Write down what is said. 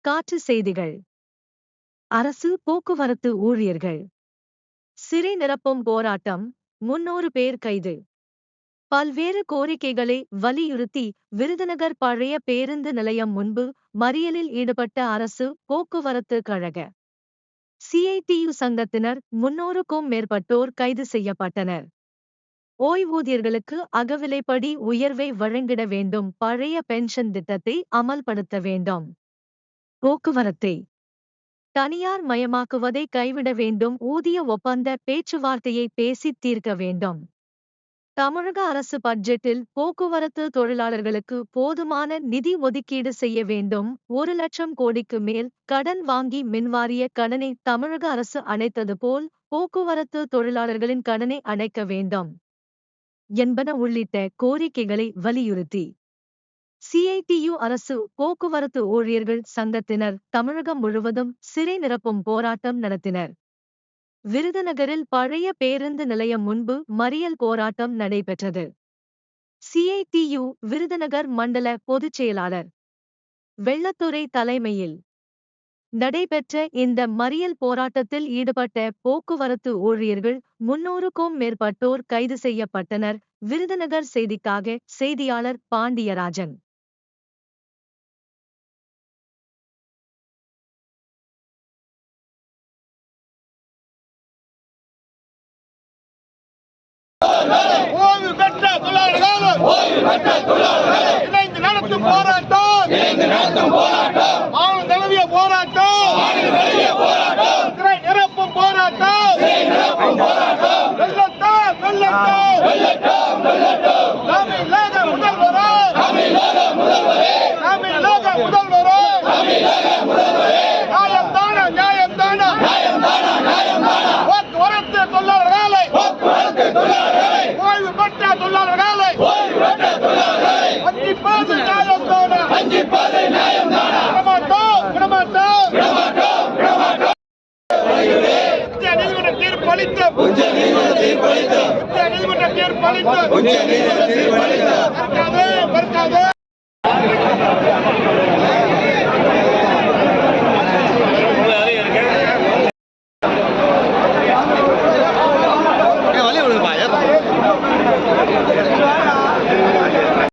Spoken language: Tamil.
காற்று செய்திகள். அரசு போக்குவரத்து ஊழியர்கள். சிறை நிரப்பும் போராட்டம் முன்னூறு பேர் கைது. பல்வேறு கோரிக்கைகளை வலியுறுத்தி விருதுநகர் பழைய பேருந்து நிலையம் முன்பு மறியலில் ஈடுபட்ட அரசு போக்குவரத்து கழக. சிஐடியு சங்கத்தினர் முன்னூறுக்கும் மேற்பட்டோர் கைது செய்யப்பட்டனர். ஓய்வூதியர்களுக்கு அகவிலைப்படி உயர்வை வழங்கிட வேண்டும் பழைய பென்ஷன் திட்டத்தை அமல்படுத்த வேண்டும். போக்குவரத்தை தனியார் மயமாக்குவதை கைவிட வேண்டும். ஊதிய ஒப்பந்த பேச்சுவார்த்தையை பேசித் தீர்க்க வேண்டும். தமிழக அரசு பட்ஜெட்டில் போக்குவரத்து தொழிலாளர்களுக்கு போதுமான நிதி ஒதுக்கீடு செய்ய வேண்டும். ஒரு லட்சம் கோடிக்கு மேல் கடன் வாங்கி மின்வாரிய கடனை தமிழக அரசு அணைத்தது போல் போக்குவரத்து தொழிலாளர்களின் கடனை அணைக்க வேண்டும். என்பன உள்ளிட்ட கோரிக்கைகளை வலியுறுத்தி சிஐடியு அரசு போக்குவரத்து ஊழியர்கள் சங்கத்தினர் தமிழகம் முழுவதும் சிறை நிரப்பும் போராட்டம் நடத்தினர். விருதுநகரில் பழைய பேருந்து நிலையம் முன்பு மறியல் போராட்டம் நடைபெற்றது. சிஐடியு விருதுநகர் மண்டல பொதுச் செயலாளர் வெள்ளத்துறை தலைமையில் நடைபெற்ற இந்த மறியல் போராட்டத்தில் ஈடுபட்ட போக்குவரத்து ஊழியர்கள் முன்னூறுக்கும் மேற்பட்டோர் கைது செய்யப்பட்டனர். விருதுநகர் செய்திக்காக செய்தியாளர் பாண்டியராஜன். தொழிலாளர்கள் இணைந்து நடத்தும் போராட்டம். மாநில தழுவிய போராட்டம். சிறை நிரப்பும் போராட்டம். வெள்ளட்டம் வெள்ளட்டம் தமிழக முதல்வரே. தமிழக முதல்வரே. தீர்ப்பளித்தோம் உச்ச நீதிமன்ற தீர்ப்பளித்தோம் உச்ச நீதிமன்ற தீர்ப்பளித்தோம் உச்ச நீதிமன்ற தீர்ப்பளித்தோம்